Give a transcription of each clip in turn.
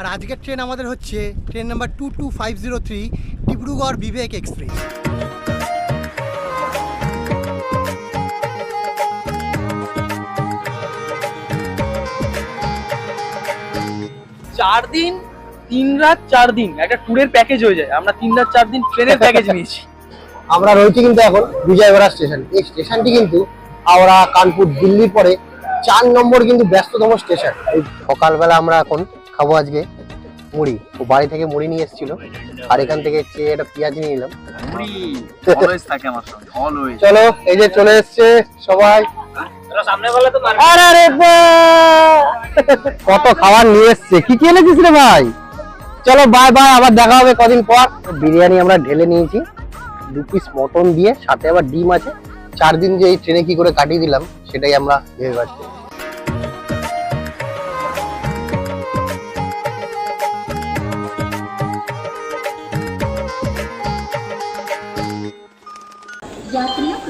আর আজকের ট্রেন আমাদের হচ্ছে train number two two five zero three Dibrugarh Vivek express. চার দিন তিন রাত চার দিন। একটা ট্যুরের প্যাকেজ হয়ে যায়। আমরা তিন রাত চার দিন ট্রেনের প্যাকেজ নিয়েছি। আমরা রয়েছি কিন্তু এখন বিজয়বাড়া স্টেশন। এই স্টেশনটি কিন্তু হাওড়া কানপুর দিল্লির পরে চার নম্বর কিন্তু ব্যস্ততম স্টেশন। এই সকালবেলা আমরা এখন খাব আজকে মুড়ি। ও বাড়ি থেকে মুড়ি নিয়ে এসেছিল। আর এখান থেকে চেয়ে একটা পেঁয়াজ নিয়ে নিলাম। চলো এই যে চলে এসছে সবাই! কত খাবার নিয়ে এসছে। কি কি এনেছিস রে ভাই? চলো বাই বাই আবার দেখা হবে কদিন পর। বিরিয়ানি আমরা ঢেলে নিয়েছি। দু পিস মটন দিয়ে সাথে আবার ডিম আছে। চার দিন যে এই ট্রেনে কি করে কাটিয়ে দিলাম সেটাই আমরা ভেবে পাচ্ছি।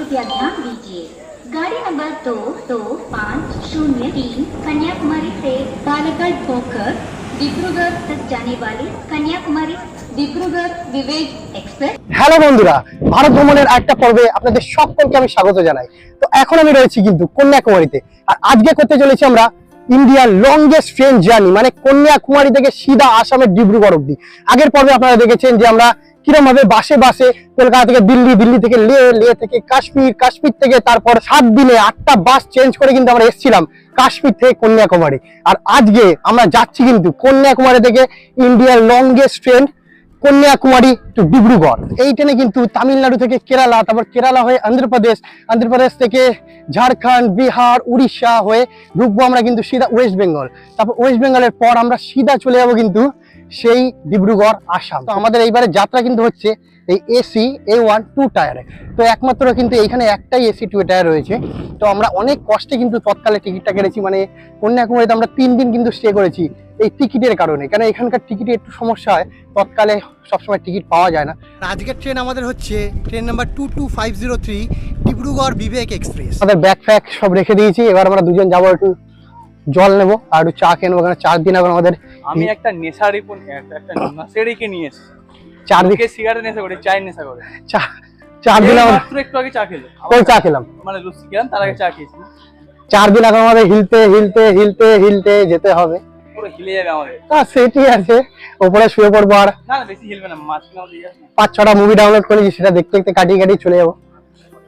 कृपया ध्यान दीजिए गाड़ी नंबर दो दो पाँच शून्य तीन कन्याकुमारी से बालाघाट होकर डिब्रूगढ़ तक जाने वाली कन्याकुमारी डिब्रूगढ़ विवेक एक्सप्रेस হ্যালো বন্ধুরা ভারত ভ্রমণের একটা পর্বে আপনাদের সকলকে আমি স্বাগত জানাই তো এখন আমি রয়েছি কিন্তু কন্যাকুমারীতে আর আজকে করতে চলেছি আমরা ইন্ডিয়ার লংগেস্ট ট্রেন জার্নি মানে কন্যাকুমারী থেকে সিধা আসামের ডিব্রুগড় অব্দি আগের পর্বে আপনারা দেখেছেন যে আমরা কিরম ভাবে বাসে বাসে কলকাতা থেকে দিল্লি দিল্লি থেকে লে লে থেকে কাশ্মীর কাশ্মীর থেকে তারপর সাত দিনে আটটা বাস চেঞ্জ করে কিন্তু আমরা এসেছিলাম কাশ্মীর থেকে কন্যাকুমারী। আর আজকে আমরা যাচ্ছি কিন্তু কন্যাকুমারী থেকে ইন্ডিয়ার longest train Kanyakumari to Dibrugarh. এই ট্রেনে কিন্তু তামিলনাড়ু থেকে কেরালা, তারপর কেরালা হয়ে অন্ধ্রপ্রদেশ অন্ধ্রপ্রদেশ থেকে ঝাড়খণ্ড, বিহার, উড়িষ্যা হয়ে ঢুকবো আমরা কিন্তু সিধা ওয়েস্ট বেঙ্গল তারপর ওয়েস্ট বেঙ্গলের পর আমরা সিধা চলে যাব কিন্তু সেই ডিব্রুগড়, আসাম। তো আমাদের এইবারে যাত্রা কিন্তু হচ্ছে এই এসি এ ওয়ান টু টায়ারে তো একমাত্র কিন্তু এইখানে একটাই এসি টু টায়ার রয়েছে। তো আমরা অনেক কষ্টে কিন্তু তৎকালে টিকিটটা কেটেছি। মানে কন্যাকুমারীতে আমরা তিন দিন কিন্তু স্টে করেছি এই টিকিটের কারণে। কেন এখানকার টিকিটে একটু সমস্যা হয়, তৎকালে সবসময় টিকিট পাওয়া যায় না। আজকের ট্রেন আমাদের হচ্ছে train number two two five zero three Dibrugarh Vivek express আমাদের ব্যাগ ফ্যাগ সব রেখে দিয়েছি। এবার আমরা দুজন যাব একটু জল নেব আর একটু চা খেয়ে নেব কারণ চার দিন এখন আমাদের আমি একটা নেশার একটা একটা নেশারিকে নিয়ে এসেছি। চার সিগারেট নেশা করে চায়ের নেশা করে। চা চার দিন আমাদের একটু আগে চা খেলো। ওই চা খেলাম? মানে লুচি খেলাম তার আগে চা খেয়েছি চার দিন এখন আমাদের হিলতে হিলতে হিলতে হিলতে যেতে হবে। সেটি আছে ওপরে শুয়ে পড়ব আর ইয়ে। পাঁচ ছটা মুভি ডাউনলোড করেছি সেটা দেখতে দেখতে কাটিয়ে কাটিয়ে চলে যাব।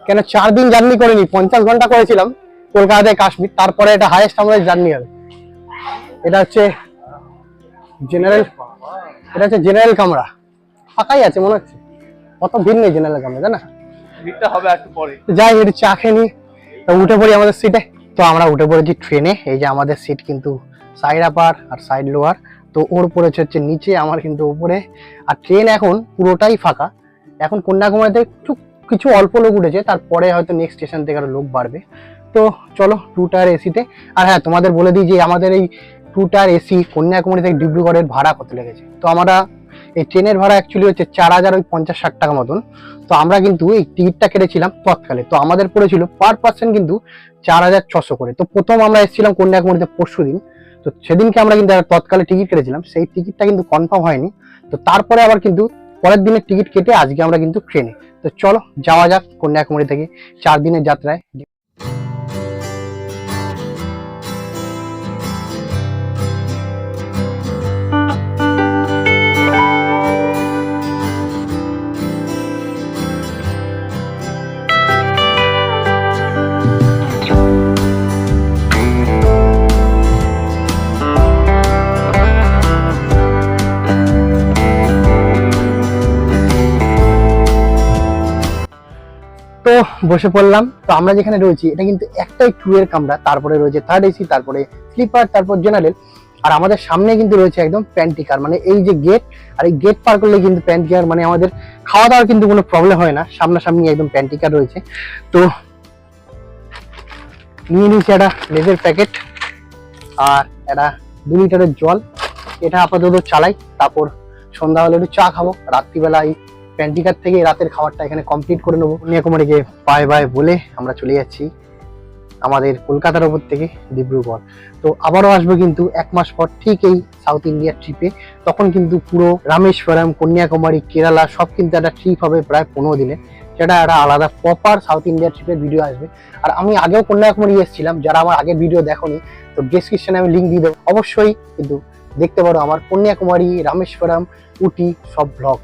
কেন চার দিন জার্নি করিনি পঞ্চাশ ঘণ্টা করেছিলাম। কলকাতা থেকে কাশ্মীর তারপরে এটা হাইয়েস্ট আমাদের জার্নি হবে। এটা হচ্ছে জেনারেল এটা হচ্ছে জেনারেল কামরা। ফাঁকাই আছে মনে হচ্ছে। কত ভিড় নেই জেনারেল কামরা তাই না? ভিড়টা হবে একটু পরে। যাই একটু চা খেয়ে নিই তো উঠে পড়ি আমাদের সিটে তো আমরা উঠে পড়েছি ট্রেনে এই যে আমাদের সিট কিন্তু সাইড আপার আর সাইড লোয়ার তো ওর পড়েছে হচ্ছে নিচে আমার কিন্তু উপরে। আর ট্রেন এখন পুরোটাই ফাঁকা। এখন কন্যাকুমারীতে একটু কিছু অল্প লোক উঠেছে। তারপরে হয়তো নেক্সট স্টেশন থেকে আরও লোক বাড়বে। তো চলো টু টায়ার এসিতে আর হ্যাঁ তোমাদের বলে দিই যে আমাদের এই টু টায়ার এসি কন্যাকুমারী থেকে ডিব্রুগড়ের ভাড়া কত লেগেছে। তো আমরা এই ট্রেনের ভাড়া অ্যাকচুয়ালি হচ্ছে চার হাজার ওই পঞ্চাশ ষাট টাকা মতন। তো আমরা কিন্তু এই টিকিটটা কেটেছিলাম তৎকালে। তো আমাদের পড়েছিল পার পার্সন কিন্তু চার হাজার ছশো করে। তো প্রথম আমরা এসেছিলাম কন্যাকুমারীতে পরশু দিন। তো সেদিনকে আমরা কিন্তু তৎকালে টিকিট কেটেছিলাম। সেই টিকিটটা কিন্তু কনফার্ম হয়নি। তো তারপরে আবার কিন্তু পরের দিনের টিকিট কেটে আজকে আমরা কিন্তু ট্রেনে তো চলো যাওয়া যাক কন্যাকুমারী থেকে চার দিনের যাত্রায়। বসে পড়লাম। তো আমরা যেখানে রয়েছি, এটা কিন্তু একটাই ট্রুয়ের কামরা। তারপরে রয়েছে থার্ড এসি তারপরে স্লিপার তারপর জেনারেল আর আমাদের সামনে কিন্তু রয়েছে একদম প্যান্টিকার মানে এই যে গেট আর এই গেট পার করলে কিন্তু প্যান্টিকার মানে আমাদের খাওয়া দাওয়ার কিন্তু কোনো প্রবলেম হয় না। সামনাসামনি একদম প্যান্টিকার রয়েছে। তো নিয়ে নিয়েছি একটা লেজের প্যাকেট আর একটা দু লিটারের জল। এটা আপাতত চালাই। তারপর সন্ধ্যা একটু চা খাব। রাত্রিবেলা এই প্যান্টিকার থেকে রাতের খাবারটা এখানে কমপ্লিট করে নেব। কন্যাকুমারীকে বাই বাই বলে আমরা চলে যাচ্ছি আমাদের কলকাতার ওপর থেকে ডিব্রুগড়। তো আবারও আসব কিন্তু এক মাস পর ঠিক এই সাউথ ইন্ডিয়ার ট্রিপে তখন কিন্তু পুরো রামেশ্বরম, কন্যাকুমারী, কেরালা সব কিন্তু একটা ট্রিপ হবে প্রায় পনেরো দিনে। সেটা একটা আলাদা প্রপার সাউথ ইন্ডিয়া ট্রিপের ভিডিও আসবে। আর আমি আগেও কন্যাকুমারী এসেছিলাম, যারা আমার আগের ভিডিও দেখোনি, তো ডেসক্রিপশনে আমি লিঙ্ক দিয়ে দেবো। অবশ্যই কিন্তু দেখতে পারো আমার কন্যাকুমারী, রামেশ্বরম, উটি, সব ব্লগ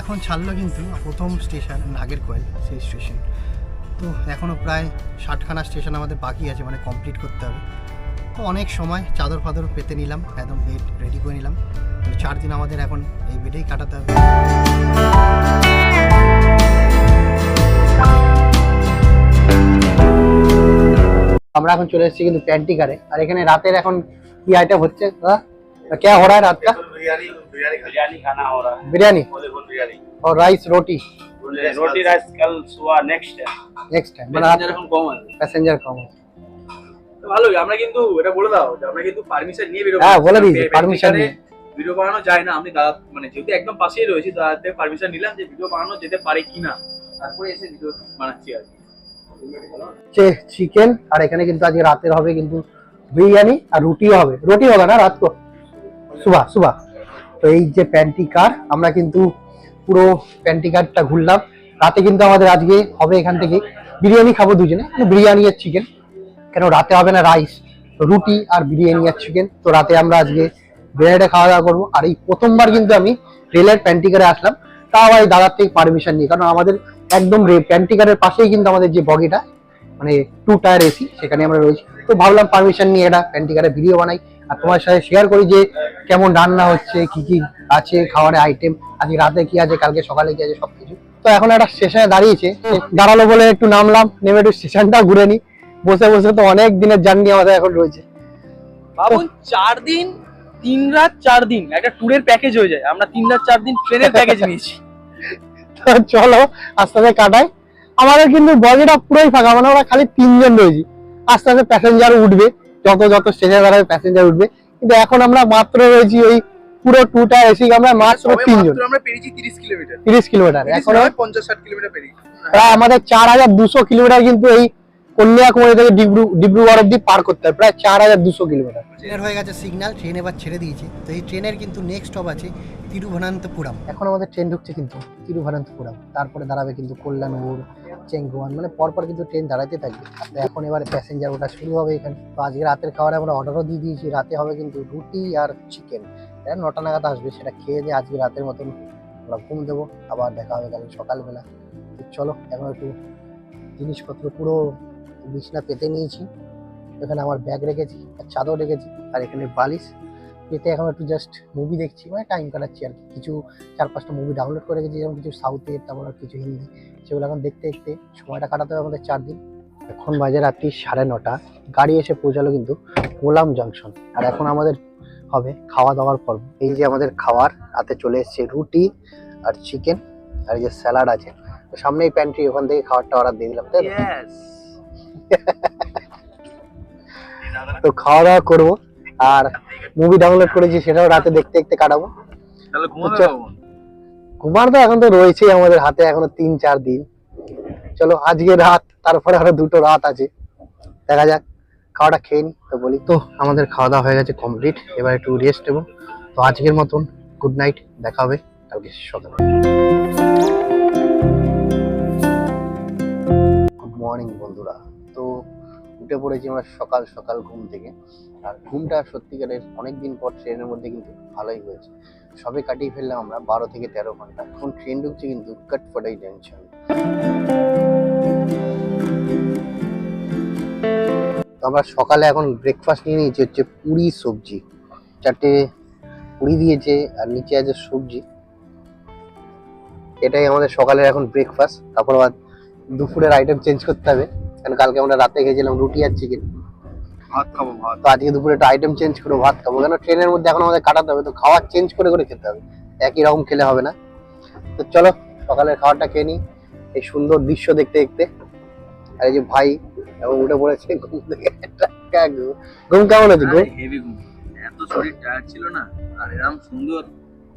এখন ছাড়লো কিন্তু প্রথম স্টেশন নাগেরকোয়েল সেই স্টেশন। তো এখনও প্রায় ষাটখানা স্টেশন আমাদের বাকি আছে মানে কমপ্লিট করতে হবে। তো অনেক সময় চাদর ফাদর পেতে নিলাম, একদম বেড রেডি করে নিলাম। তো চার দিন আমাদের এখন এই বেডেই কাটাতে হবে। আমরা এখন চলে এসেছি কিন্তু প্যান্টিকারে আর এখানে রাতের এখন কি আইটেম হচ্ছে কে হরায় রাতটা? बिरयानी बिरयानी बिरयानी खाना हो रहा है बिरयानी फुल बिरयानी और राइस रोटी रोटी राइस कल सुबह नेक्स्ट है নেক্সট টাইম মানে Passenger এখন কম আছে প্যাসেঞ্জার কম তো ভালোই আমরা কিন্তু এটা বলে দাও যে আমরা কিন্তু পারমিশন নিয়ে বেরোবো হ্যাঁ, বলে দিয়েছি, পে- permission পেন্টিকারে নিয়ে। ভিডিও বানানো যায় না আমি দাদা মানে যেহেতু একদম পাশেই রয়েছি দাদার থেকে পারমিশন নিলাম যে ভিডিও বানানো যেতে পারে কিনা তারপরে এসে ভিডিও বানাচ্ছি আর কি হচ্ছে চিকেন আর এখানে কিন্তু আজকে রাতের হবে কিন্তু বিরিয়ানি আর রুটিও হবে রুটি হবে না রাত কো সুবা সুবা তো এই যে প্যান্টি কার আমরা কিন্তু পুরো প্যান্টি কারটা ঘুরলাম। রাতে কিন্তু আমাদের আজকে হবে এখান থেকে বিরিয়ানি খাব দুজনে মানে বিরিয়ানি আর চিকেন কেন, রাতে হবে না রাইস রুটি আর বিরিয়ানি আর চিকেন তো রাতে আমরা আজকে বিরিয়ানিটা খাওয়া দাওয়া করব। আর এই প্রথমবার কিন্তু আমি রেলের প্যান্টিকারে আসলাম। তাও এই দাদার থেকে পারমিশন নিয়ে, কারণ আমাদের একদম প্যান্টিকারের পাশেই কিন্তু আমাদের যে বগিটা মানে টু টায়ার এসি সেখানে আমরা রয়েছি। তো ভাবলাম পারমিশন নিয়ে এটা প্যান্টিকারে ভিডিও বানাই। আর তোমার সাথে শেয়ার করি যে কেমন রান্না হচ্ছে কি কি আছে খাবারের আইটেম আজকে রাতে কি আছে কালকে সকালে কি আছে সবকিছু। তো এখন একটা স্টেশনে দাঁড়িয়েছে দাঁড়াল বলে একটু নামলাম নেমে একটু স্টেশনটা ঘুরে নি বসে বসে তো অনেক দিনের জার্নি আমাদের এখন রয়েছে। ভাবুন চার দিন তিন রাত চার দিন একটা ট্যুরের প্যাকেজ হয়ে যায়। আমরা তিন রাত চার দিন ট্রেনের প্যাকেজ নিয়েছি। তো চলো আস্তে আস্তে কাটাই। আমাদের কিন্তু বগিটা পুরোই ফাঁকা মানে ওরা খালি তিনজন রয়েছি। আস্তে আস্তে প্যাসেঞ্জার উঠবে। যত যত স্টেশনে দাঁড়াবে প্যাসেঞ্জার উঠবে। কিন্তু এখন আমরা মাত্র রয়েছি ওই পুরো টুটা এসি আমরা মাত্র তিনজন। আমরা তিরিশ কিলোমিটার তিরিশ কিলোমিটার এখন পঞ্চাশ ষাট কিলোমিটার পেরিয়েছি। প্রায় আমাদের চার হাজার দুশো কিলোমিটার কিন্তু এই কন্যাকুমারী থেকে ডিব্রু ডিব্রুগড় অব্দি পার করতে হবে প্রায় চার হাজার দুশো কিলোমিটার ট্রেনের হয়ে গেছে সিগন্যাল ট্রেন এবার ছেড়ে দিয়েছে। তো এই ট্রেনের কিন্তু নেক্সট স্টপ আছে তিরুভনন্তপুরম। এখন আমাদের ট্রেন ঢুকছে কিন্তু তিরুভনন্তপুরম। তারপরে দাঁড়াবে কিন্তু কল্যাণপুর। চেঙ্গুয়ান মানে পরপর কিন্তু ট্রেন দাঁড়াতে থাকবে এখন এবার প্যাসেঞ্জার ওটা শুরু হবে এখানে। তো আজকে রাতের খাবার আমরা অর্ডারও দিয়ে দিয়েছি। রাতে হবে কিন্তু রুটি আর চিকেন এটা নটা নাগাদ আসবে, সেটা খেয়ে দিয়ে আজকে রাতের মতন আমরা ঘুম দেবো। আবার দেখা হবে কালকে সকালবেলা। চলো, এখন একটু জিনিসপত্র পুরো বিছনা পেতে নিয়েছি। এখানে আমার ব্যাগ রেখেছি, আর চাদর রেখেছি, আর এখানে বালিশ। পেতে এখন একটু জাস্ট মুভি দেখছি মানে টাইম কাটাচ্ছি আর কিছু চার পাঁচটা মুভি ডাউনলোড করে রেখেছি, যেমন কিছু সাউথের তারপর কিছু হিন্দি। সেগুলো এখন দেখতে দেখতে সময়টা কাটাতে হবে আমাদের চার দিন। এখন বাজে রাত্রি সাড়ে নটা। গাড়ি এসে পৌঁছালো কিন্তু গোলাম জংশন। আর এখন আমাদের হবে খাওয়া দাওয়ার পর্ব। এই যে আমাদের খাওয়ার রাতে চলে এসেছে রুটি আর চিকেন আর এই যে স্যালাড আছে। তো সামনেই প্যান্ট্রি ওখান থেকে খাবারটা অর্ডার দিয়ে দিলাম তাই তো? তো খাওয়া দাওয়া করব। আর মুভি ডাউনলোড করেছি সেটাও রাতে দেখতে দেখতে কাটাবো। তাহলে? ঘুমার তো এখন তো রয়েছেই আমাদের হাতে এখনও তিন, চার দিন। চলো, আজকে রাত, তারপরে আরও দুটো রাত আছে। দেখা যাক, খাওয়াটা খেয়ে নি, তো বলি তো, আমাদের খাওয়া দাওয়া হয়ে গেছে কমপ্লিট এবার একটু রেস্ট নেব। তো আজকের মতন গুড নাইট দেখা হবে কালকে সকালে। গুড মর্নিং বন্ধুরা। উঠে পড়েছি আমরা সকাল সকাল ঘুম থেকে। আর ঘুমটা সত্যিকারের অনেক দিন পর ট্রেনের মধ্যে কিন্তু ভালোই হয়েছে। সবে কাটিয়ে ফেললাম আমরা বারো থেকে তেরো ঘণ্টা। এখন ট্রেন ঢুকছে কিন্তু কাটফটাই টেনশন আমরা সকালে এখন ব্রেকফাস্ট নিয়ে নিয়েছি, হচ্ছে পুরি সবজি। চারটে পুরি দিয়েছে আর নিচে আছে সবজি। এটাই আমাদের সকালের এখন ব্রেকফাস্ট তারপর আবার দুপুরের আইটেম চেঞ্জ করতে হবে। কারণ কালকে আমরা রাতে খেয়েছিলাম রুটি আর চিকেন ভাত খাব ভাত। তো আজকে দুপুরে একটা আইটেম চেঞ্জ করে ভাত খাব। কেন? ট্রেনের মধ্যে এখন আমাদের কাটাতে হবে তো খাওয়ার চেঞ্জ করে করে খেতে হবে। একই রকম খেলে হবে না। তো চলো সকালের খাবারটা খেয়ে নিই। এই সুন্দর দৃশ্য দেখতে দেখতে। আর এই যে ভাই এখন উঠে পড়েছে ঘুম থেকে ঘুম কেমন ঘুম? হেভি ঘুম। এত শরীর টায়ার্ড ছিল না আর এরকম সুন্দর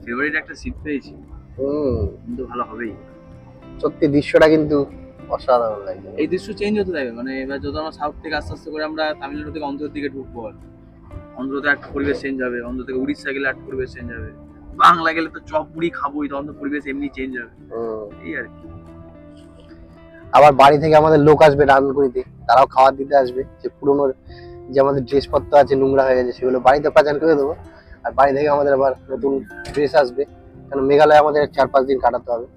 ফেভারিট একটা সিট পেয়েছি। হুম। কিন্তু ভালো হবেই। সত্যি দৃশ্যটা কিন্তু অসাধারণ লাগছে। এই দৃশ্য চেঞ্জ হতে থাকবে মানে এবার যত আমরা সাউথ থেকে আস্তে আস্তে করে আমরা তামিলনাড়ু থেকে অন্ধ্রের দিকে ঢুকবো আর অন্ধ্রতে একটা পরিবেশ চেঞ্জ হবে অন্ধ্র থেকে উড়িষ্যা গেলে একটা পরিবেশ চেঞ্জ হবে। বাংলা গেলে তো চপ মুড়ি খাবোই তখন তো পরিবেশ এমনি চেঞ্জ হবে। এই আর কি। আবার বাড়ি থেকে আমাদের লোক আসবে রান্নাগুড়িতে তারাও খাবার দিতে আসবে যে পুরোনো যে আমাদের ড্রেসপত্র আছে নোংরা হয়ে গেছে সেগুলো বাড়িতে পাচার করে দেবো। আর বাড়ি থেকে আমাদের আবার নতুন ড্রেস আসবে কারণ মেঘালয় আমাদের চার পাঁচ দিন কাটাতে হবে।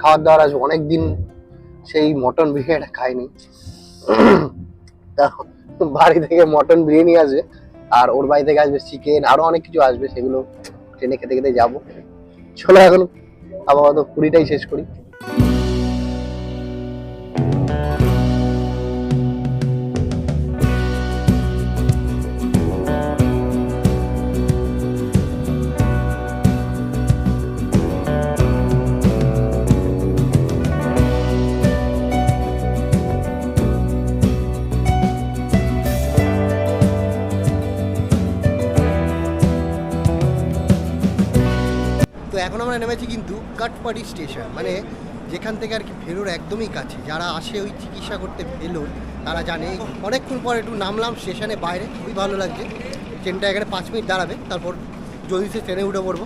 খাবার দাবার আসবে অনেক দিন সেই মটন বিরিয়ানিটা খাইনি। তা বাড়ি থেকে মটন বিরিয়ানি আসবে, আর ওর বাড়ি থেকে আসবে চিকেন আরও অনেক কিছু আসবে সেগুলো ট্রেনে খেতে খেতে যাব। চলো এখন আপাতত কুড়িটাই শেষ করি। কাটপাড়ি স্টেশন মানে যেখান থেকে আর কি ভেলোর একদমই কাছে। যারা আসে ওই চিকিৎসা করতে ভেলোর, তারা জানে। অনেকক্ষণ পর একটু নামলাম স্টেশনে বাইরে, খুবই ভালো লাগছে। ট্রেনটা এখানে পাঁচ মিনিট দাঁড়াবে, তারপর যদি সে ট্রেনে উঠে পড়ব।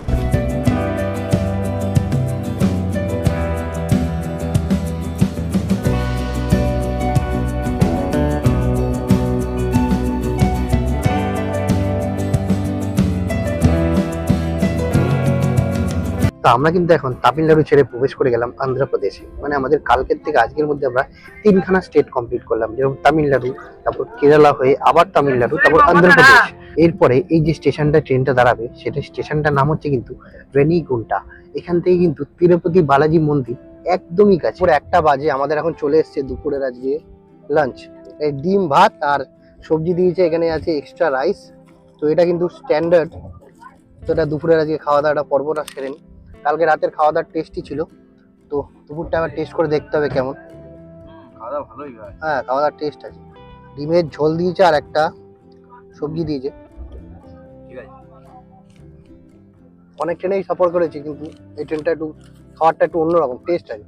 তো আমরা কিন্তু এখন তামিলনাড়ু ছেড়ে প্রবেশ করে গেলাম অন্ধ্রপ্রদেশে। মানে আমাদের কালকের থেকে আজকের মধ্যে আমরা তিনখানা স্টেট কমপ্লিট করলাম যেরকম তামিলনাড়ু তারপর কেরালা হয়ে আবার তামিলনাড়ু তারপর অন্ধ্রপ্রদেশ। এরপরে এই যে স্টেশনটা ট্রেনটা দাঁড়াবে সেটা স্টেশনটার নাম হচ্ছে কিন্তু রেনিগুন্টা এখান থেকে কিন্তু তিরুপতি বালাজি মন্দির একদমই কাছে। পুরো একটা বাজে আমাদের এখন চলে এসছে দুপুরের আজকে লাঞ্চ এই ডিম ভাত আর সবজি দিয়েছে এখানে আছে এক্সট্রা রাইস তো এটা কিন্তু স্ট্যান্ডার্ড তো এটা দুপুরের আজকে খাওয়া দাওয়াটা পর্বটা সেরেন কালকে রাতের খাওয়া দাওয়ার টেস্টই ছিল। তো দুপুরটা আবার টেস্ট করে দেখতে হবে কেমন। খাওয়া ভালোই হয়। হ্যাঁ খাওয়া দাওয়ার টেস্ট আছে। ডিমের ঝোল দিয়েছে আর একটা সবজি দিয়েছে। ঠিক আছে অনেক ট্রেনেই সফর করেছি কিন্তু এই ট্রেনটা একটু খাবারটা একটু অন্যরকম টেস্ট আছে।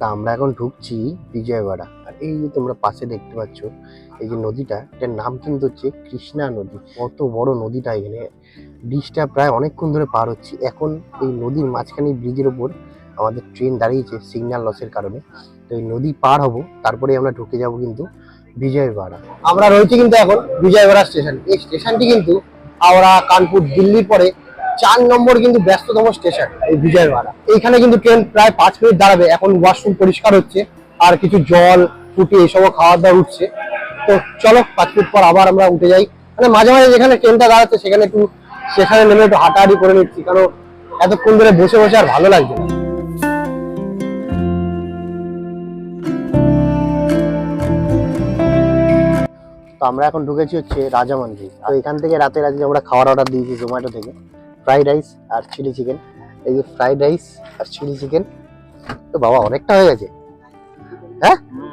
তা আমরা এখন ঢুকছি বিজয়বাড়া আর এই যে তোমরা পাশে দেখতে পাচ্ছ, এই যে নদীটা, এটার নাম কিন্তু হচ্ছে কৃষ্ণা নদী। কত বড় নদীটা এখানে। ব্রিজটা প্রায় অনেকক্ষণ ধরে পার হচ্ছে। এখন এই নদীর মাঝখানে ব্রিজের ওপর আমাদের ট্রেন দাঁড়িয়েছে সিগন্যাল লসের কারণে। তো এই নদী পার হব তারপরে আমরা ঢুকে যাব কিন্তু বিজয়বাড়া আমরা রয়েছি কিন্তু এখন বিজয়বাড়া স্টেশন এই স্টেশনটি কিন্তু হাওড়া, কানপুর, দিল্লির পরে চার নম্বর কিন্তু ব্যস্ততম স্টেশন এই বিজয়বাড়া এইখানে কিন্তু ট্রেন প্রায় পাঁচ মিনিট দাঁড়াবে। এখন ওয়াশরুম পরিষ্কার হচ্ছে। আর কিছু জল ফুটি এসবও খাওয়া দাওয়া উঠছে। তো চলো, পাঁচ মিনিট পর আবার আমরা উঠে যাই। মানে মাঝে মাঝে যেখানে ট্রেনটা দাঁড়াচ্ছে, সেখানে একটু সেখানে নেমে একটু হাঁটাহাঁটি করে নিচ্ছি, কারণ এতক্ষণ ধরে বসে বসে আর ভালো লাগছে না। তো আমরা এখন ঢুকেছি হচ্ছে রাজামান্ডি তো এখান থেকে রাতের আজকে আমরা খাওয়ার অর্ডার দিয়েছি জোম্যাটো থেকে। ফ্রাইড রাইস আর চিলি চিকেন এই যে ফ্রাইড রাইস আর চিলি চিকেন তো বাবা, অনেকটা হয়ে গেছে। হুম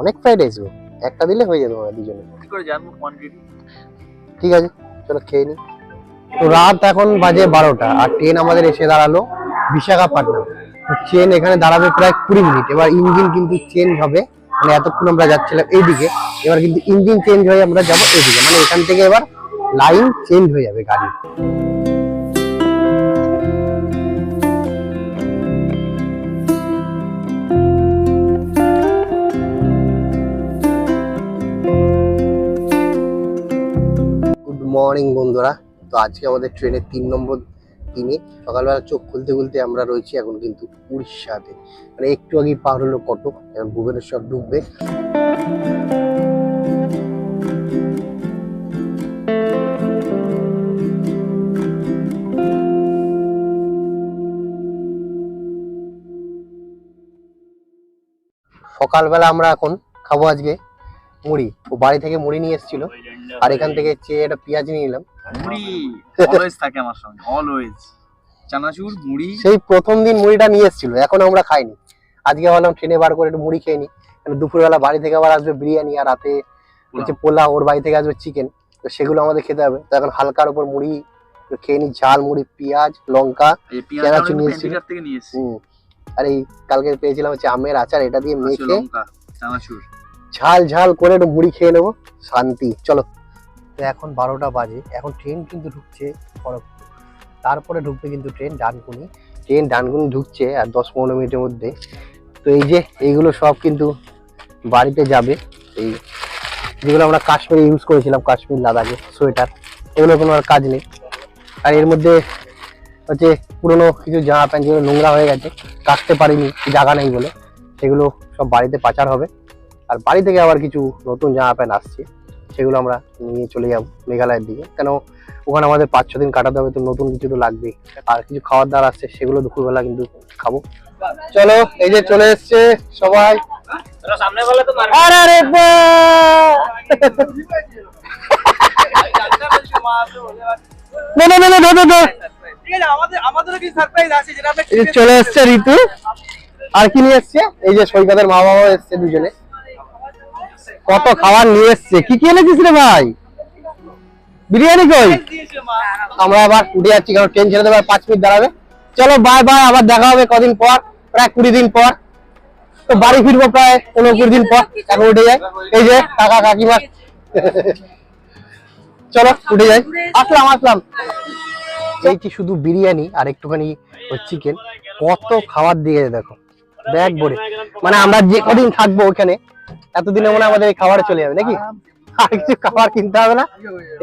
অনেক ফ্রাইড রাইস গো একটা দিলে হয়ে যেত আমরা দুজনে। কি করে জানব কোয়ান্টিটি ঠিক আছে চলো খেয়ে নি। তো রাত এখন বাজে বারোটা আর ট্রেন আমাদের এসে দাঁড়াল বিশাখাপাটনাম। তো ট্রেন এখানে দাঁড়াবে প্রায় কুড়ি মিনিট। এবার ইঞ্জিন কিন্তু চেঞ্জ হবে মানে এতক্ষণ আমরা যাচ্ছিলাম এইদিকে। এবার কিন্তু ইঞ্জিন চেঞ্জ হয়ে আমরা যাব এইদিকে। মানে এখান থেকে এবার লাইন চেঞ্জ হয়ে যাবে গুড। তো আজকে আমাদের ট্রেনের তিন নম্বর দিনে সকালবেলা চোখ খুলতে খুলতে আমরা রয়েছি এখন কিন্তু উড়িষ্যাতে। মানে একটু আগেই পার হলো কটক, এখন ভুবনেশ্বর ঢুকবে। সকালবেলা আমরা এখন খাব আজকে মুড়ি। ও বাড়ি থেকে মুড়ি নিয়ে এসেছিল। আর এখান থেকে চেয়ে একটা পেঁয়াজ নিয়ে নিলাম। মুড়ি। অলওয়েজ থাকে আমার সঙ্গে অলওয়েজ চানাচুর মুড়ি। সেই প্রথম দিন মুড়িটা নিয়ে এসেছিল এখন আমরা খাইনি। আজকে ভাবলাম ট্রেনে বার করে একটু মুড়ি খেয়ে নি। দুপুরবেলা বাড়ি থেকে আবার আসবে বিরিয়ানি আর রাতে হচ্ছে পোলা ওর বাড়ি থেকে আসবে চিকেন তো সেগুলো আমাদের খেতে হবে। তো এখন হালকার উপর মুড়ি খেয়ে নিই ঝাল মুড়ি পেঁয়াজ লঙ্কা চানাচুর নিয়ে এসেছিল। আর এই কালকে পেয়েছিলাম হচ্ছে আমের আচার এটা দিয়ে মেখে ঝাল ঝাল করে একটু মুড়ি খেয়ে নেব। শান্তি চলো। তো এখন বারোটা বাজে। এখন ট্রেন কিন্তু ঢুকছে খড়গপুর। তারপরে ঢুকবে কিন্তু ট্রেন ডানকুনি। ট্রেন ডানকুনি ঢুকছে আর দশ পনেরো মিনিটের মধ্যে। তো এই যে, এইগুলো সব কিন্তু বাড়িতে যাবে। এই যেগুলো আমরা কাশ্মীরে ইউজ করেছিলাম, কাশ্মীর, লাদাখে, সোয়েটার এগুলো কোনো আর কাজ নেই। আর এর মধ্যে হচ্ছে পুরোনো কিছু জামা প্যান্ট যেগুলো নোংরা হয়ে গেছে, কাটতে পারিনি, জায়গা নেই বলে, সেগুলো সব বাড়িতে পাচার হবে। আর বাড়ি থেকে আবার কিছু নতুন জামা প্যান্ট আসছে। সেগুলো আমরা নিয়ে চলে যাব মেঘালয়ের দিকে। কেন, ওখানে আমাদের পাঁচ, ছ দিন কাটাতে হবে, তো নতুন কিছু তো লাগবেই। আর কিছু খাওয়ার দাওয়ার আসছে সেগুলো দুপুরবেলা কিন্তু খাব। চলো, এই যে চলে এসছে সবাই। চলে এসছে ঋতু। আর কি নিয়ে এসছে? এই যে সৈকতের মা বাবা এসছে দুজনে। কত খাবার নিয়ে এসছে? কি কি এনেছিস রে ভাই? বিরিয়ানি কই? আমরা আবার উঠে যাচ্ছি কারণ ট্রেন ছেড়ে দেবে, পাঁচ মিনিট দাঁড়াবে। চলো বাই বাই আবার দেখা হবে কদিন পর, প্রায় কুড়ি দিন পর। তো বাড়ি ফিরবো প্রায় পনেরো কুড়ি দিন পর, এখন উঠে যাই। এই যে, কাকা, কাকিমা। চলো, উঠে যাই। আসলাম আসলাম। এইটি শুধু বিরিয়ানি আর একটুখানি চিকেন কত খাবার দিয়ে দেখো। ব্যাগ ভরে। মানে আমরা যে কদিন থাকব ওখানে এতদিনে মনে আমাদের এই খাবারে চলে যাবে নাকি? আর কিছু খাবার কিনতে হবে না।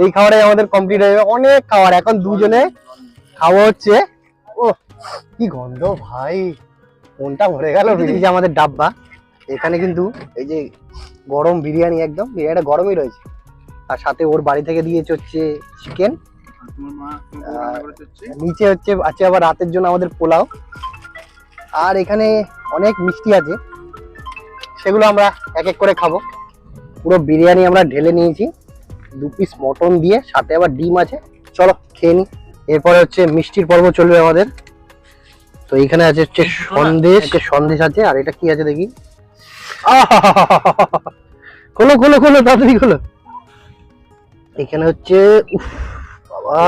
এই খাবারে আমাদের কমপ্লিট হয়ে যাবে অনেক খাবার। এখন দুজনে খাওয়া হচ্ছে। ও কি গন্ধ ভাই। মনটা ভরে গেল এই যে আমাদের ডাব্বা এখানে কিন্তু এই যে গরম বিরিয়ানি একদম বিরিয়ানিটা গরমই রয়েছে। আর সাথে ওর বাড়ি থেকে দিয়েছে হচ্ছে চিকেন নিচে হচ্ছে আছে আবার রাতের জন্য আমাদের পোলাও। আর এখানে অনেক মিষ্টি আছে। সেগুলো আমরা এক এক করে খাব। পুরো বিরিয়ানি আমরা ঢেলে নিয়েছি। দু পিস মটন দিয়ে সাথে আবার ডিম আছে। চলো খেয়ে নি। এরপরে হচ্ছে মিষ্টির পর্ব চলবে আমাদের। তো এখানে আছে হচ্ছে সন্দেশ। সন্দেশ আছে আর এটা কি আছে দেখি। খোলো খোলো খোলো তাড়াতাড়ি খোলো। এখানে হচ্ছে উফ বাবা।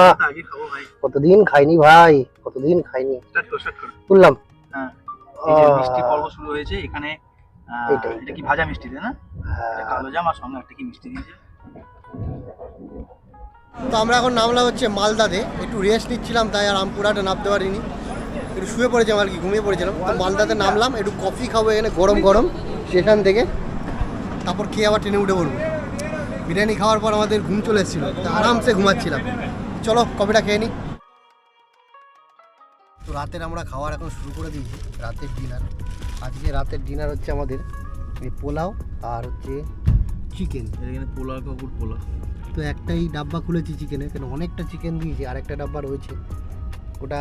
কতদিন খাইনি ভাই? কতদিন খাইনি? তুললাম। হ্যাঁ এই যে মিষ্টি পর্ব শুরু হয়েছে এখানে এটা কি ভাজা মিষ্টি তাই না? কালো জাম আর সঙ্গে একটা কি মিষ্টি দিয়েছে। তো আমরা এখন নামলাম হচ্ছে মালদাতে একটু রেস্ট নিচ্ছিলাম তাই আর রামপুরহাটে নামতে পারিনি। একটু শুয়ে পড়েছিলাম আর কি ঘুমিয়ে পড়েছিলাম। তো মালদাতে নামলাম একটু কফি খাব এখানে গরম গরম সেখান থেকে। তারপর খেয়ে আবার ট্রেনে উঠে পড়ব। বিরিয়ানি খাওয়ার পর আমাদের ঘুম চলে এসেছিল তো আরামসে ঘুমাচ্ছিলাম। চলো কফিটা খেয়ে নিই তো রাতের আমরা খাওয়ার এখন শুরু করে দিয়েছি রাতের ডিনার আজকে রাতের ডিনার হচ্ছে আমাদের এই পোলাও আর হচ্ছে চিকেন এখানে পোলাও কাকুর পোলাও। তো একটাই ডাব্বা খুলেছি চিকেনের কেন অনেকটা চিকেন দিয়েছি আর একটা ডাব্বা রয়েছে। ওটা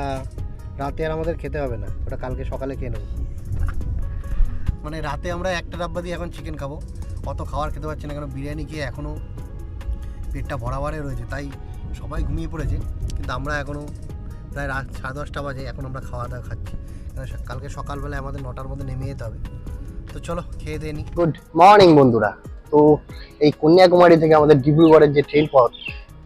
রাতে আর আমাদের খেতে হবে না ওটা কালকে সকালে খেয়ে নেব। মানে রাতে আমরা একটা ডাব্বা দিয়ে এখন চিকেন খাব। অত খাবার খেতে পারছি না কেন বিরিয়ানি খেয়ে এখনও পেটটা ভরাবারে রয়েছে তাই সবাই ঘুমিয়ে পড়েছে। কিন্তু আমরা এখনও প্রায় রাত সাড়ে দশটা বাজে, এখন আমরা খাওয়া দাওয়া খাচ্ছি কালকে সকালবেলায় আমাদের নটার মধ্যে নেমে যেতে হবে। তো চলো, খেয়ে দিয়ে নিই গুড মর্নিং বন্ধুরা। তো এই কন্যাকুমারী থেকে আমাদের ডিব্রুগড়ের যে ট্রেন পথ,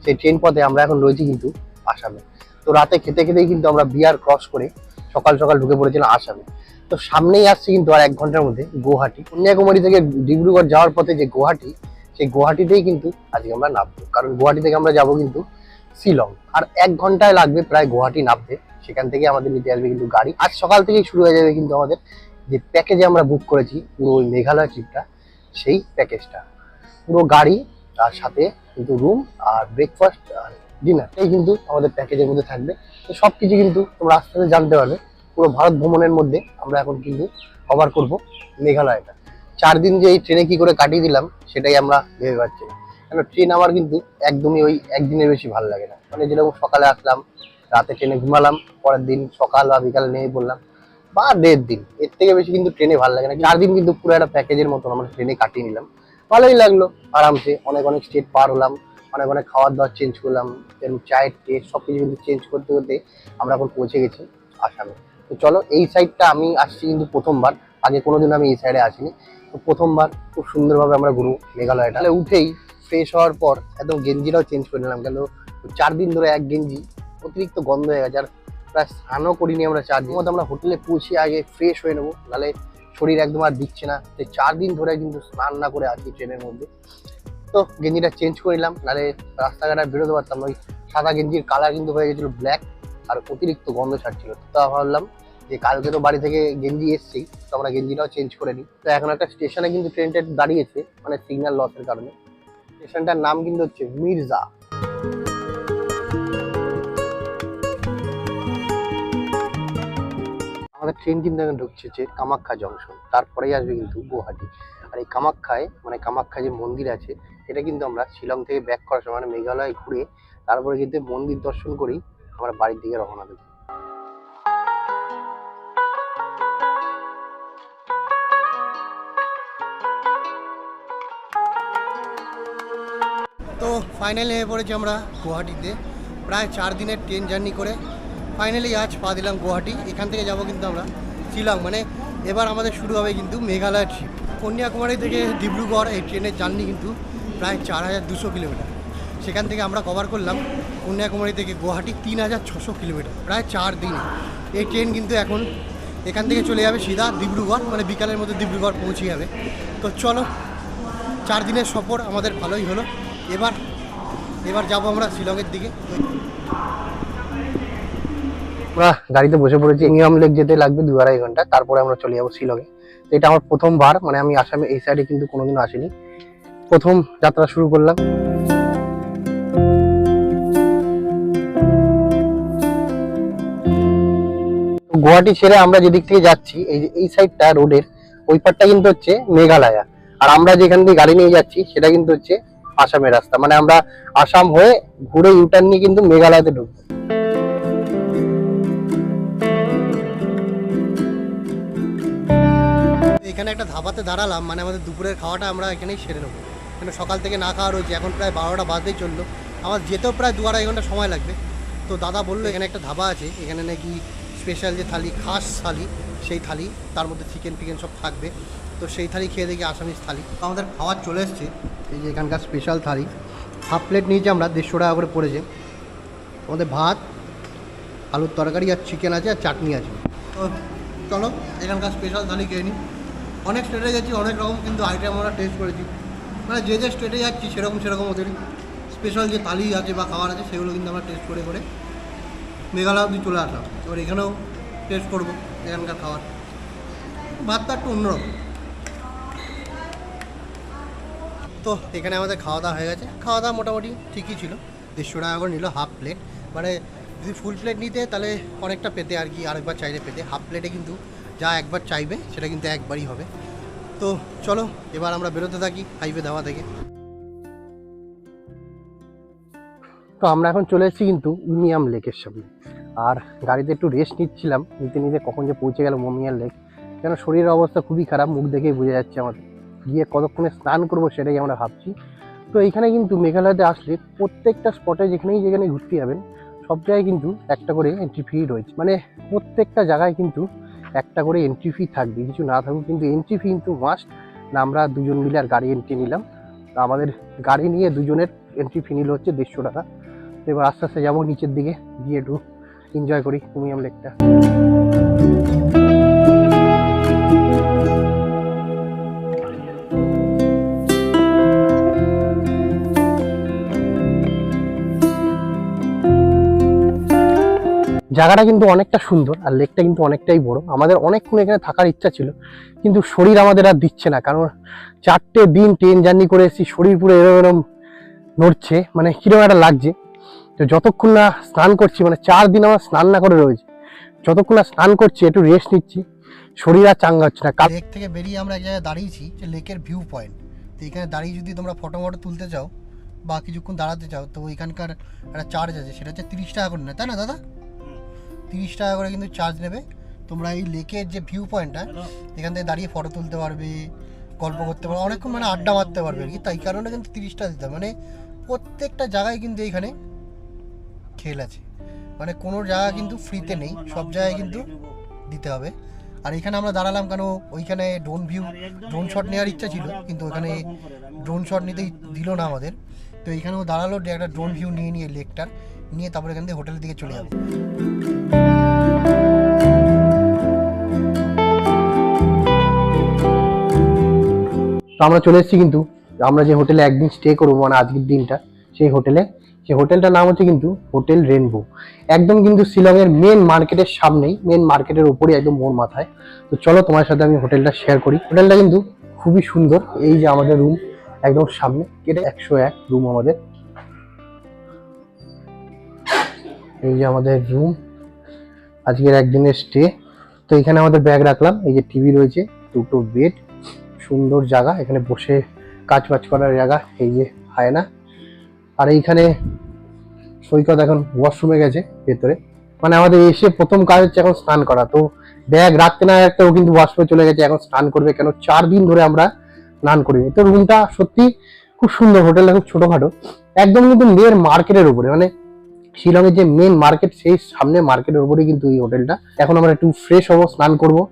সেই ট্রেন পথে আমরা এখন রয়েছি কিন্তু আসামে। তো রাতে খেতে খেতেই কিন্তু আমরা বিয়ার ক্রস করে সকাল সকাল ঢুকে পড়েছিলাম আসামে। তো সামনেই আসছে কিন্তু আর এক ঘণ্টার মধ্যে গুয়াহাটি। কন্যাকুমারী থেকে ডিব্রুগড় যাওয়ার পথে যে গুয়াহাটি, সেই গুয়াহাটিতেই কিন্তু আজকে আমরা নামবো। কারণ গুয়াহাটি থেকে আমরা যাব কিন্তু শিলং। আর এক ঘন্টায় লাগবে প্রায় গুয়াহাটি নামতে। সেখান থেকে আমাদের নিতে আসবে কিন্তু গাড়ি। আজ সকাল থেকেই শুরু হয়ে যাবে কিন্তু আমাদের যে প্যাকেজে আমরা বুক করেছি, পুরো ওই মেঘালয় ট্রিপটা সেই প্যাকেজটা পুরো গাড়ি, তার সাথে কিন্তু রুম আর ব্রেকফাস্ট আর ডিনার এই কিন্তু আমাদের প্যাকেজের মধ্যে থাকবে। তো সব কিছু কিন্তু তোমরা আস্তে আস্তে জানতে পারবে। পুরো ভারত ভ্রমণের মধ্যে আমরা এখন কিন্তু কভার করব মেঘালয়টা। চার দিন যে এই ট্রেনে কি করে কাটিয়ে দিলাম, সেটাই আমরা ভেবে পাচ্ছি না। কেন ট্রেন আমার কিন্তু একদমই ওই একদিনের বেশি ভালো লাগে না। মানে যেরকম সকালে আসলাম, রাতে ট্রেনে ঘুমালাম, পরের দিন সকাল বা বিকালে নেমে পড়লাম বা দেড় দিন। এর থেকে বেশি কিন্তু ট্রেনে ভালো লাগে না। চার দিন কিন্তু পুরো একটা প্যাকেজের মতন আমরা ট্রেনে কাটিয়ে নিলাম। ভালোই লাগল আরামসে। অনেক অনেক স্টেট পার হলাম, অনেক অনেক খাওয়ার দাওয়ার চেঞ্জ করলাম চায়ের টেস্ট সব কিছু কিন্তু চেঞ্জ করতে করতে আমরা এখন পৌঁছে গেছি আসামে। তো চলো, এই সাইডটা আমি আসছি কিন্তু প্রথমবার। আগে কোনোদিন আমি এই সাইডে আসিনি। তো প্রথমবার খুব সুন্দরভাবে আমরা ঘুরবো মেঘালয়টা। উঠেই ফ্রেশ হওয়ার পর একদম গেঞ্জিটাও চেঞ্জ করে নিলাম। কেন? চার দিন ধরে এক গেঞ্জি, অতিরিক্ত গন্ধ হয়ে গেছে। আর প্রায় স্নানও করিনি আমরা চার দিন মধ্যে আমরা হোটেলে পৌঁছে আগে ফ্রেশ হয়ে নেব। নাহলে শরীর একদম আর দিচ্ছে না। তো চার দিন ধরে কিন্তু স্নান না করে আছি ট্রেনের মধ্যে। তো গেঞ্জিটা চেঞ্জ করে নিলাম। নাহলে রাস্তাঘাট বেরোতে পারতাম ওই সাদা গেঞ্জির কালার কিন্তু হয়ে গেছিল ব্ল্যাক আর অতিরিক্ত গন্ধ ছাড়ছিল। তো ভাবলাম যে কালকে তো বাড়ি থেকে গেঞ্জি এসছেই তো আমরা গেঞ্জিটাও চেঞ্জ করে নিই। তো এখন একটা স্টেশনে কিন্তু ট্রেনটা দাঁড়িয়েছে মানে সিগন্যাল লসের কারণে। স্টেশনটার নাম কিন্তু হচ্ছে মির্জা। আমাদের ট্রেন কিন্তু এখন ঢুকছে যে কামাখ্যা জংশন, তারপরেই আসবে কিন্তু গুয়াহাটি। আর এই কামাখ্যায় মানে কামাখ্যা যে মন্দির আছে, এটা কিন্তু আমরা শিলং থেকে ব্যাক করার সময় মানে মেঘালয় ঘুরে তারপরে কিন্তু মন্দির দর্শন করেই আমরা বাড়ির দিকে রওনা দেবো। ফাইনালি নেমে পড়েছি আমরা গুয়াহাটিতে। প্রায় চার দিনের ট্রেন জার্নি করে ফাইনালি আজ পা দিলাম গুয়াহাটি। এখান থেকে যাব কিন্তু আমরা শিলং। মানে এবার আমাদের শুরু হবে কিন্তু মেঘালয় ট্রিপ কন্যাকুমারী থেকে ডিব্রুগড় এই ট্রেনের জার্নি কিন্তু প্রায় চার হাজার দুশো কিলোমিটার। সেখান থেকে আমরা কভার করলাম কন্যাকুমারী থেকে গুয়াহাটি তিন হাজার ছশো কিলোমিটার। প্রায় চার দিন। এই ট্রেন কিন্তু এখন এখান থেকে চলে যাবে সিধা ডিব্রুগড়। মানে বিকালের মধ্যে ডিব্রুগড় পৌঁছে যাবে। তো চলো, চার দিনের সফর আমাদের ভালোই হলো। এবার এবার যাব আমরা শিলংয়ের দিকে। গাড়িতে বসে পড়েছি। মিয়াম লেক যেতে লাগবে দু আড়াই ঘণ্টা। তারপরে আমরা চলে যাব শিলংয়ে। এটা আমার প্রথমবার মানে আমি আসামে এই সাইডে কিন্তু কোনোদিন আসিনি। প্রথম যাত্রা শুরু করলাম। গুয়াহাটি ছেড়ে আমরা যেদিক থেকে যাচ্ছি, এই যে এই সাইডটা রোডের ওই পারটা কিন্তু হচ্ছে মেঘালয়া। আর আমরা যেখান দিয়ে গাড়ি নিয়ে যাচ্ছি, সেটা কিন্তু হচ্ছে আসামের রাস্তা। মানে আমরা আসাম হয়ে ঘুরে ইউটার্ন নিয়ে কিন্তু মেঘালয়তে ঢুকবো। এখানে একটা ধাবাতে দাঁড়ালাম মানে আমাদের দুপুরের খাওয়াটা আমরা এখানেই সেরে নেব। কেন সকাল থেকে না খাওয়া রয়েছে, এখন প্রায় বারোটা বাজতেই চলল। আমার যেতেও প্রায় দু আড়াই ঘণ্টা সময় লাগবে। তো দাদা বলল, এখানে একটা ধাবা আছে, এখানে নাকি স্পেশাল যে থালি, খাস থালি, সেই থালি, তার মধ্যে চিকেন ফিকেন সব থাকবে। তো সেই থালি খেয়ে দেখি আসামিস থালি। আমাদের খাবার চলে এসছে। এই যে এখানকার স্পেশাল থালি হাফ প্লেট নিয়েছি আমরা, দেড়শো টাকা করে পড়েছে। আমাদের ভাত, আলুর তরকারি আর চিকেন আছে আর চাটনি আছে। তো চলো, এখানকার স্পেশাল থালি খেয়ে নিই অনেক স্টেটে গেছি অনেক রকম কিন্তু আইটেম আমরা টেস্ট করেছি। মানে যে যে স্টেটে যাচ্ছি, সেরকম সেরকম ওদের স্পেশাল যে থালি আছে বা খাবার আছে, সেগুলো কিন্তু আমরা টেস্ট করে করে মেঘালয় অবধি চলে আসলাম। এবার এখানেও টেস্ট করব, এখানকার খাবার। ভাতটা একটু অন্যরকম। তো এখানে আমাদের খাওয়া দাওয়া হয়ে গেছে। খাওয়া দাওয়া মোটামুটি ঠিকই ছিল। দেড়শো টাকা করে নিল হাফ প্লেট মানে যদি ফুল প্লেট নিতে, তাহলে অনেকটা পেতে আর কি, আরেকবার চাইলে পেতে। হাফ প্লেটে কিন্তু যা একবার চাইবে, সেটা কিন্তু একবারই হবে। তো চলো, এবার আমরা বেরোতে থাকি হাইওয়ে ধাবা থেকে। তো আমরা এখন চলে এসেছি কিন্তু উমিয়াম লেকের সামনে। আর গাড়িতে একটু রেস্ট নিচ্ছিলাম, নিতে নিতে কখন যে পৌঁছে গেল মমিয়াম লেক। কেন শরীরের অবস্থা খুবই খারাপ, মুখ দেখেই বোঝা যাচ্ছে আমাদের। গিয়ে কতক্ষণে স্নান করব সেটাই আমরা ভাবছি। তো এইখানে কিন্তু মেঘালয়তে আসলে প্রত্যেকটা স্পটে যেখানেই যেখানে ঘুরতে যাবেন, সব জায়গায় কিন্তু একটা করে এন্ট্রি ফি রয়েছে। মানে প্রত্যেকটা জায়গায় কিন্তু একটা করে এন্ট্রি ফি থাকবে। কিছু না থাকুক কিন্তু এন্ট্রি ফি কিন্তু মাস্ট না, আমরা দুজন মিলে আর গাড়ি এন্ট্রি নিলাম। তো আমাদের গাড়ি নিয়ে দুজনের এন্ট্রি ফি নিল হচ্ছে দেড়শো টাকা। তো এবার আস্তে আস্তে যাব নিচের দিকে, গিয়ে একটু এনজয় করি তুমি উমিয়াম লেকটা জায়গাটা কিন্তু অনেকটা সুন্দর আর লেকটা কিন্তু অনেকটাই বড়। আমাদের অনেকক্ষণ এখানে থাকার ইচ্ছা ছিল, কিন্তু শরীর আমাদের আর দিচ্ছে না, কারণ চারটে দিন ট্রেন জার্নি করে এসেছি, শরীর পুরো এরম এরম নড়ছে মানে কীরকম একটা লাগছে। তো যতক্ষণ না স্নান করছি মানে চার দিন আমার স্নান না করে রয়েছে, যতক্ষণ না স্নান করছি, একটু রেস্ট নিচ্ছি, শরীর আর চাঙ্গা হচ্ছে না। লেক থেকে বেরিয়ে আমরা এক জায়গায় দাঁড়িয়েছি, যে লেকের ভিউ পয়েন্ট তো এখানে দাঁড়িয়ে যদি তোমরা ফটো মটো তুলতে চাও বা কিছুক্ষণ দাঁড়াতে চাও, তো এখানকার একটা চার্জ আছে, সেটা হচ্ছে তিরিশ টাকা করে নেয়, তাই না দাদা? তিরিশ টাকা করে কিন্তু চার্জ নেবে। তোমরা এই লেকের যে ভিউ পয়েন্টটা এখান থেকে দাঁড়িয়ে ফটো তুলতে পারবে গল্প করতে পারবে অনেকক্ষণ মানে আড্ডা মারতে পারবে আর কি। তাই কারণে কিন্তু তিরিশ টাকা দিতে হবে। মানে প্রত্যেকটা জায়গায় কিন্তু এখানে খেল আছে। মানে কোনো জায়গা কিন্তু ফ্রিতে নেই সব জায়গায় কিন্তু দিতে হবে। আর এখানে আমরা দাঁড়ালাম কেন? ওইখানে ড্রোন ভিউ ড্রোন শট নেওয়ার ইচ্ছা ছিল কিন্তু ওখানে ড্রোন শট নিতেই দিল না আমাদের। তো এখানেও দাঁড়াল একটা ড্রোন ভিউ নিয়ে নিয়ে লেকটার নিয়ে তারপরে এখান থেকে হোটেলের দিকে চলে যাব। আমরা চলে এসেছি কিন্তু, আমরা যে হোটেলে একদিন স্টে করব মানে আজকের দিনটা, সেই হোটেলে, সেই হোটেলটার নাম হচ্ছে কিন্তু হোটেল রেনবো। একদম কিন্তু শিলংয়ের মেন মার্কেটের সামনেই মেন মার্কেটের উপরে একদম মোর মাথায়। তো চলো তোমার সাথে আমি হোটেলটা শেয়ার করি। হোটেলটা কিন্তু খুবই সুন্দর, এই যে আমাদের রুম একদম সামনে, এটা একশো এক রুম আমাদের। এই যে আমাদের রুম আজকের একদিনের স্টে তো এখানে আমাদের ব্যাগ রাখলাম, এই যে টিভি রয়েছে, দুটো বেড সুন্দর জায়গা, এখানে বসে কাজ বাজ করার জায়গা, এই যে হয় না। আর এইখানে সৈকত এখন ওয়াশরুমে গেছে, ভেতরে। মানে আমাদের এসে প্রথম কাজ হচ্ছে এখন স্নান করা, তো ব্যাগ রাখতে না রাখতে ও কিন্তু ওয়াশরুমে চলে গেছে, এখন স্নান করবে কেন? চার দিন ধরে আমরা স্নান করিনি। তো রুমটা সত্যি খুব সুন্দর হোটেলটা খুব ছোটোখাটো, একদম কিন্তু মেয়ের মার্কেটের উপরে মানে শিলংয়ের যে মেন মার্কেট সেই সামনে মার্কেটের উপরে কিন্তু এই হোটেলটা এখন আমরা একটু ফ্রেশ হব, স্নান করব।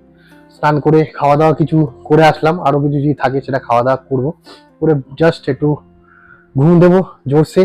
স্নান করে খাওয়া দাওয়া কিছু করে আসলাম। আরও কিছু যদি থাকে, সেটা খাওয়া দাওয়া করব। করে জাস্ট একটু ঘুম দেবো, জোরসে।